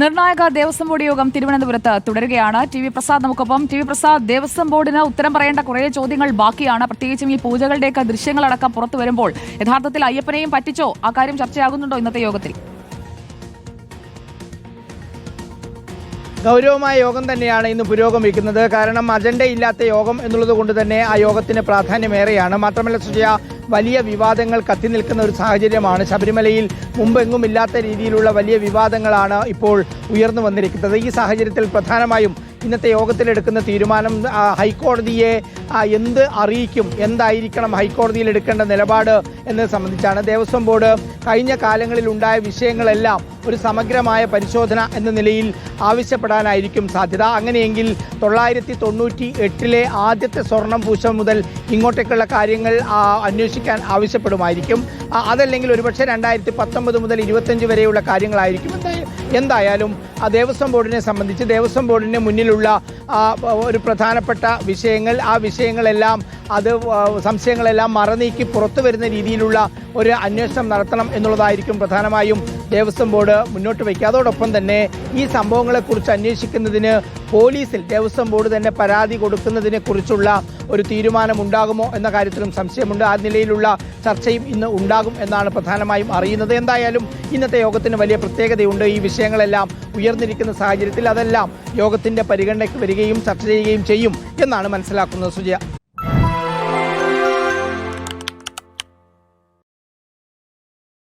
നിർണായക ദേവസ്വം ബോർഡ് യോഗം തിരുവനന്തപുരത്ത് തുടരുകയാണ്. ടി വി പ്രസാദ് നമുക്കൊപ്പം. ടി വി പ്രസാദ് ദേവസ്വം ബോർഡിന് ഉത്തരം പറയേണ്ട കുറേ ചോദ്യങ്ങൾ ബാക്കിയാണ്. പ്രത്യേകിച്ചും ഈ പൂജകളുടെയൊക്കെ ദൃശ്യങ്ങളടക്കം പുറത്തു വരുമ്പോൾ യഥാർത്ഥത്തിൽ അയ്യപ്പനെയും പറ്റിച്ചോ? ആ കാര്യം ചർച്ചയാകുന്നുണ്ടോ ഇന്നത്തെ യോഗത്തിൽ? ഗൗരവമായ യോഗം തന്നെയാണ് ഇന്ന് പുരോഗമിക്കുന്നത് കാരണം അജണ്ട ഇല്ലാത്ത യോഗം എന്നുള്ളത് കൊണ്ട് തന്നെ ആ യോഗത്തിന് പ്രാധാന്യമേറെയാണ്. മാത്രമല്ല സുജയ വലിയ വിവാദങ്ങൾ കത്തി നിൽക്കുന്ന ഒരു സാഹചര്യമാണ് ശബരിമലയിൽ മുമ്പെങ്ങും ഇല്ലാത്ത രീതിയിലുള്ള വലിയ വിവാദങ്ങളാണ് ഇപ്പോൾ ഉയർന്നു വന്നിരിക്കുന്നത്. ഈ സാഹചര്യത്തിൽ പ്രധാനമായും ഇന്നത്തെ യോഗത്തിലെടുക്കുന്ന തീരുമാനം ഹൈക്കോടതിയെ എന്ത് അറിയിക്കും എന്തായിരിക്കണം ഹൈക്കോടതിയിൽ എടുക്കേണ്ട നിലപാട് എന്നത് സംബന്ധിച്ചാണ് ദേവസ്വം ബോർഡ് കഴിഞ്ഞ കാലങ്ങളിൽ ഉണ്ടായ വിഷയങ്ങളെല്ലാം ഒരു സമഗ്രമായ പരിശോധന എന്ന നിലയിൽ ആവശ്യപ്പെടാനായിരിക്കും സാധ്യത. അങ്ങനെയെങ്കിൽ തൊള്ളായിരത്തി തൊണ്ണൂറ്റി എട്ടിലെ ആദ്യത്തെ സ്വർണം പൂശം മുതൽ ഇങ്ങോട്ടേക്കുള്ള കാര്യങ്ങൾ അന്വേഷിക്കാൻ ആവശ്യപ്പെടുമായിരിക്കും. അതല്ലെങ്കിൽ ഒരുപക്ഷെ രണ്ടായിരത്തി പത്തൊമ്പത് മുതൽ ഇരുപത്തഞ്ച് വരെയുള്ള കാര്യങ്ങളായിരിക്കും. എന്തായാലും ആ ദേവസ്വം ബോർഡിനെ സംബന്ധിച്ച് ദേവസ്വം ബോർഡിന് മുന്നിലുള്ള ഒരു പ്രധാനപ്പെട്ട വിഷയങ്ങൾ ആ വിഷയങ്ങളെല്ലാം അത് സംശയങ്ങളെല്ലാം മറനീക്കി പുറത്തു വരുന്ന രീതിയിലുള്ള ഒരു അന്വേഷണം നടത്തണം എന്നുള്ളതായിരിക്കും പ്രധാനമായും ദേവസ്വം ബോർഡ് മുന്നോട്ട് വയ്ക്കുക. അതോടൊപ്പം തന്നെ ഈ സംഭവങ്ങളെക്കുറിച്ച് അന്വേഷിക്കുന്നതിന് പോലീസിൽ ദേവസ്വം ബോർഡ് തന്നെ പരാതി കൊടുക്കുന്നതിനെ കുറിച്ചുള്ള ഒരു തീരുമാനം ഉണ്ടാകുമോ എന്ന കാര്യത്തിലും സംശയമുണ്ട്. ആ നിലയിലുള്ള ചർച്ചയും ഇന്ന് ഉണ്ടാകും എന്നാണ് പ്രധാനമായും അറിയുന്നത്. എന്തായാലും ഇന്നത്തെ യോഗത്തിന് വലിയ പ്രത്യേകതയുണ്ട്. ഈ വിഷയങ്ങളെല്ലാം ഉയർന്നിരിക്കുന്ന സാഹചര്യത്തിൽ അതെല്ലാം യോഗത്തിന്റെ പരിഗണനയ്ക്ക് വരികയും ചർച്ച ചെയ്യുകയും ചെയ്യും എന്നാണ് മനസ്സിലാക്കുന്നത്. സുജയ.